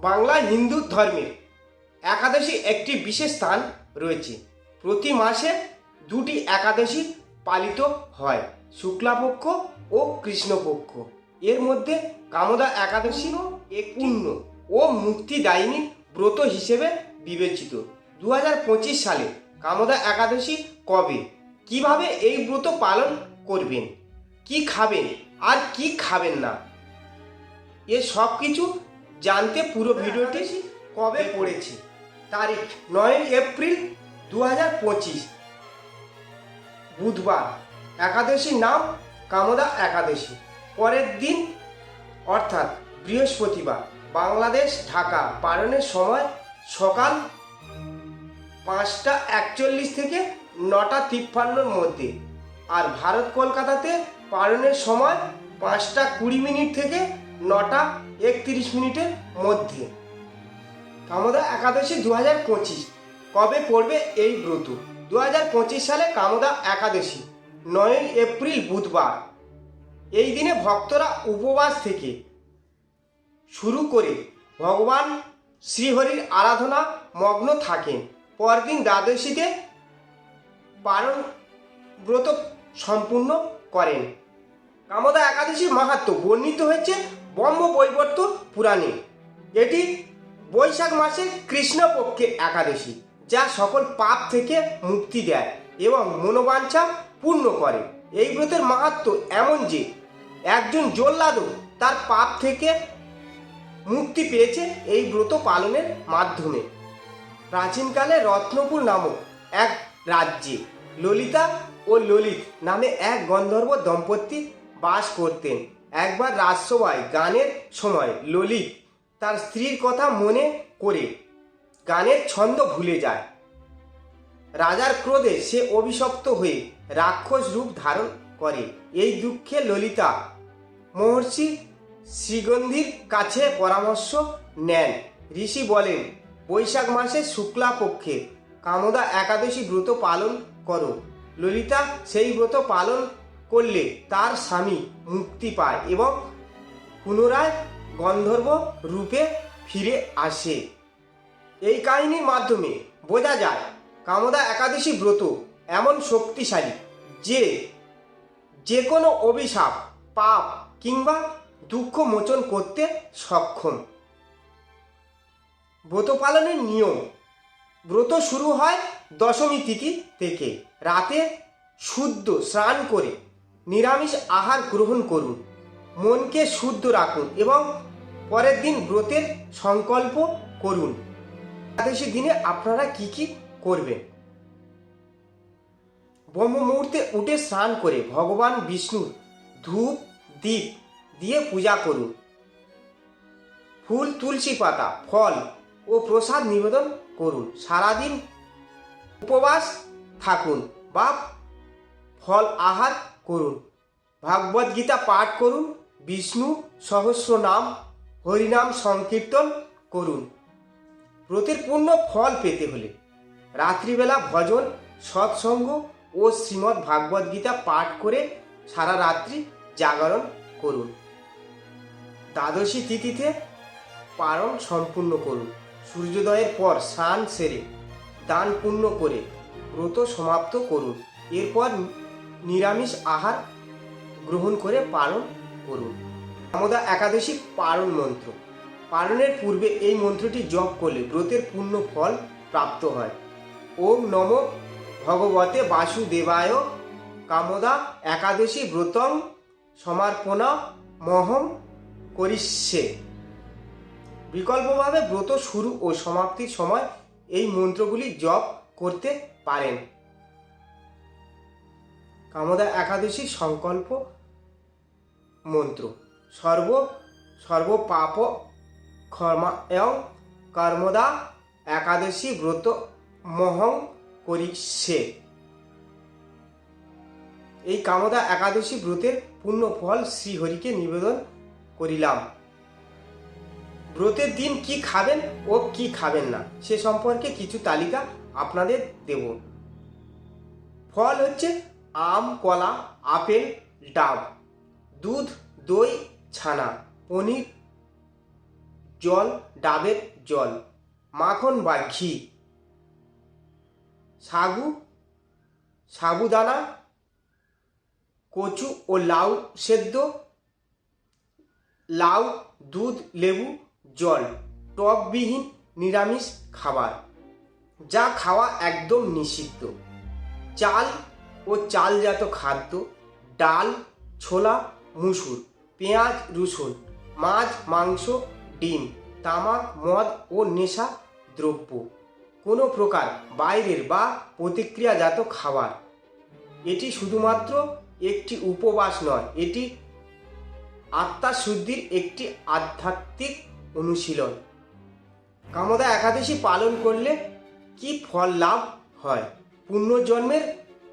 বাংলা হিন্দু ধর্মের একাদশী একটি বিশেষ স্থান রয়েছে। প্রতি মাসে দুটি একাদশী পালিত হয়, শুক্লাপক্ষ ও কৃষ্ণপক্ষ। এর মধ্যে কামদা একাদশী এক পূর্ণ ও মুক্তিদায়িনী ব্রত হিসেবে বিবেচিত। দু হাজার পঁচিশ সালে কামদা একাদশী কবে? কীভাবে এই ব্রত পালন করবেন? কি খাবেন? আর কি খাবেন না? এ সব কিছু জানতে পুরো ভিডিওটি কবে পড়েছে? তারিখ নয় এপ্রিল দু হাজার পঁচিশ। বুধবার, একাদশীর নাম কামদা একাদশী। পরের দিন, অর্থাৎ বৃহস্পতিবার, বাংলাদেশ, ঢাকা পালনের সময় সকাল পাঁচটা একচল্লিশ থেকে নটা তিপ্পান্নর মধ্যে আর ভারত কলকাতাতে পালনের সময় পাঁচটা কুড়ি মিনিট থেকে নটা একত্রিশ মিনিটের মধ্যে। কামদা একাদশী দু হাজার পঁচিশ। কবে পড়বে এই ব্রত? দু হাজার পঁচিশ সালে কামদা একাদশী নয়ই এপ্রিল বুধবার। এই দিনে ভক্তরা উপবাস থেকে শুরু করে ভগবান শ্রীহরির আরাধনা, মগ্ন থাকেন। পরদিন দ্বাদশীতে পালন ব্রত সম্পূর্ণ করেন। কামদা একাদশীর মাহাত্ম বর্ণিত হয়েছে ব্রহ্ম বৈবর্ত পুরাণে। এটি বৈশাখ মাসের কৃষ্ণপক্ষের একাদশী, যা সকল পাপ থেকে মুক্তি দেয় এবং মনোবাঞ্ছা পূর্ণ করে। এই ব্রতের মাহাত্ম এমন যে, একজন জল্লাদও তার পাপ থেকে মুক্তি পেয়েছে এই ব্রত পালনের মাধ্যমে। প্রাচীনকালে রত্নপুর নামক এক রাজ্যে ললিতা ও ললিত নামে এক গন্ধর্ব দম্পতি বাস করতেন। একবার রাজসভায় গানের সময় ললিত তার স্ত্রীর কথা মনে করে গানের ছন্দ ভুলে যায়। রাজার ক্রোধে সে অভিশপ্ত হয়ে রাক্ষস রূপ ধারণ করে। এই দুঃখে ললিতা মহর্ষি শ্রীগন্ধির কাছে পরামর্শ নেন। ঋষি বলেন, বৈশাখ মাসে শুক্লা পক্ষে কামদা একাদশী ব্রত পালন করো। ললিতা সেই ব্রত পালন করলে তার স্বামী মুক্তি পায় এবং পুনরায় গন্ধর্ব রূপে ফিরে আসে। এই কাহিনীর মাধ্যমে বোঝা যায়, কামদা একাদশী ব্রত এমন শক্তিশালী যে যে কোনো অভিশাপ, পাপ কিংবা দুঃখ মোচন করতে সক্ষম। ব্রত পালনের নিয়ম, ব্রত শুরু হয় দশমী তিথি থেকে, রাতে শুদ্ধ স্নান করে। নিরামিষ আহার গ্রহণ করুন, মনকে শুদ্ধ রাখুন এবং পরের দিন ব্রতের সংকল্প করুন। একাদশী দিনে আপনারা কি কি করবেন? ব্রহ্ম মুহূর্তে উঠে স্নান করে ভগবান বিষ্ণুর ধূপ, দীপ দিয়ে পূজা করুন। ফুল, তুলসী পাতা, ফল ও প্রসাদ নিবেদন করুন। সারাদিন উপবাস থাকুন বা ফল, আহার করুন। ভাগবত গীতা পাঠ করুন, বিষ্ণু সহস্র নাম হরিনাম সংকীর্তন করুন। ব্রতের পূর্ণ ফল পেতে হলে রাত্রিবেলা ভজন, সৎসঙ্গ ও শ্রীমদ্ ভাগবত গীতা পাঠ করে সারা রাত্রি জাগরণ করুন। দ্বাদশী তিথিতে পারণ সম্পূর্ণ করুন। সূর্যোদয়ের পর স্নান সেরে দান পূর্ণ করে ব্রত সমাপ্ত করুন। এরপর নিরামিষ আহার গ্রহণ করে পালন করুন। আমদা একাদশী পালন মন্ত্র। পালনের পূর্বে এই মন্ত্রটি জপ করলে ব্রতের পূর্ণ ফল প্রাপ্ত হয়। ওম নম ভগবতে বাসুদেবায় কামদা একাদশী ব্রতং সমার্পণা মহম করিষ্যে। বিকল্পভাবে ব্রত শুরু ও সমাপ্তির সময় এই মন্ত্রগুলি জপ করতে পারেন। কামদা একাদশীর সংকল্প মন্ত্র। সর্ব সর্ব পাপ ক্ষমা এবং কর্মদা একাদশী ব্রত মহং করি সে এই কামদা একাদশী ব্রতের পূর্ণ ফল শ্রীহরিকে নিবেদন করিলাম। ব্রতের দিন কি খাবেন ও কি খাবেন না, সে সম্পর্কে কিছু তালিকা আপনাদের দেব। ফল হচ্ছে আম, কলা, আপেল, ডাব, দুধ, দই, ছানা, পনির, জল, ডাবের জল, মাখন বা ঘি, সাগু, সাবুদানা, কচু ও লাউ সেদ্ধ, লাউ, দুধ, লেবু, জল, টকবিহীন নিরামিষ খাবার, যা খাওয়া একদম নিষিদ্ধ। চাল ও চালজাত খাদ্য, ডাল, ছোলা, মুসুর, পেঁয়াজ, রসুন, মাছ, মাংস, ডিম, তামাক, মদ ও নেশা দ্রব্য। কোনো প্রকার বাইরের বা প্রতিক্রিয়াজাত খাবার। এটি শুধুমাত্র একটি উপবাস নয়, এটি আত্মা শুদ্ধির একটি আধ্যাত্মিক অনুশীলন। কামদা একাদশী পালন করলে কি ফল লাভ হয়? পুণ্যজন্মের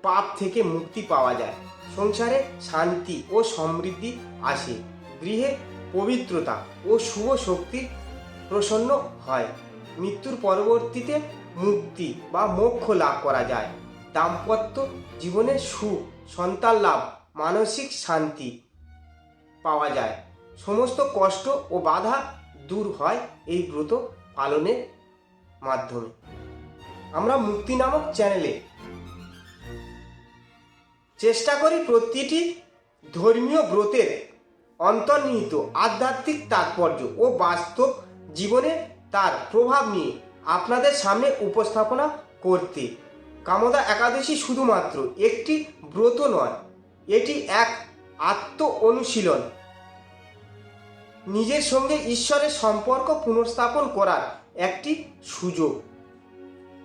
পাপ থেকে মুক্তি পাওয়া যায়। সংসারে শান্তি ও সমৃদ্ধি আসে। গৃহে পবিত্রতা ও শুভ শক্তি প্রসন্ন হয়। মৃত্যুর পরবর্তীতে মুক্তি বা মোক্ষ লাভ করা যায়। দাম্পত্য জীবনের সুখ, সন্তান লাভ, মানসিক শান্তি পাওয়া যায়। সমস্ত কষ্ট ও বাধা দূর হয় এই ব্রত পালনের মাধ্যমে। আমরা মুক্তি নামক চ্যানেলে চেষ্টা করি প্রতিটি ধর্মীয় ব্রতের অন্তর্নিহিত আধ্যাত্মিক তাৎপর্য ও বাস্তব জীবনে তার প্রভাব নিয়ে আপনাদের সামনে উপস্থাপনা করতে। কামদা একাদশী শুধুমাত্র একটি ব্রত নয়, এটি এক আত্ম অনুশীলন। নিজের সঙ্গে ঈশ্বরের সম্পর্ক পুনর্স্থাপন করার একটি সুযোগ।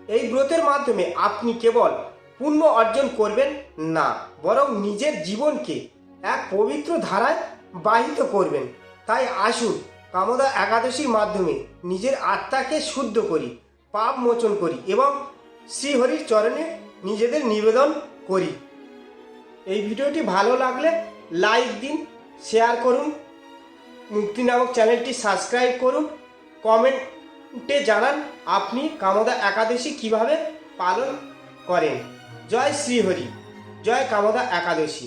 এই ব্রতের মাধ্যমে আপনি কেবল পুণ্য অর্জন করবেন না, বরং নিজের জীবনকে এক পবিত্র ধারায় বাহিত করবেন। তাই আসুন, কামদা একাদশীর মাধ্যমে নিজের আত্মাকে শুদ্ধ করি, পাপ মোচন করি এবং শ্রীহরির চরণে নিজেদের নিবেদন করি। এই ভিডিওটি ভালো লাগলে লাইক দিন, শেয়ার করুন, মুক্তি নামক চ্যানেলটি সাবস্ক্রাইব করুন, কমেন্টে জানান আপনি কামদা একাদশী কীভাবে পালন করেন। জয় শ্রীহরি জয় কামদা একাদশী।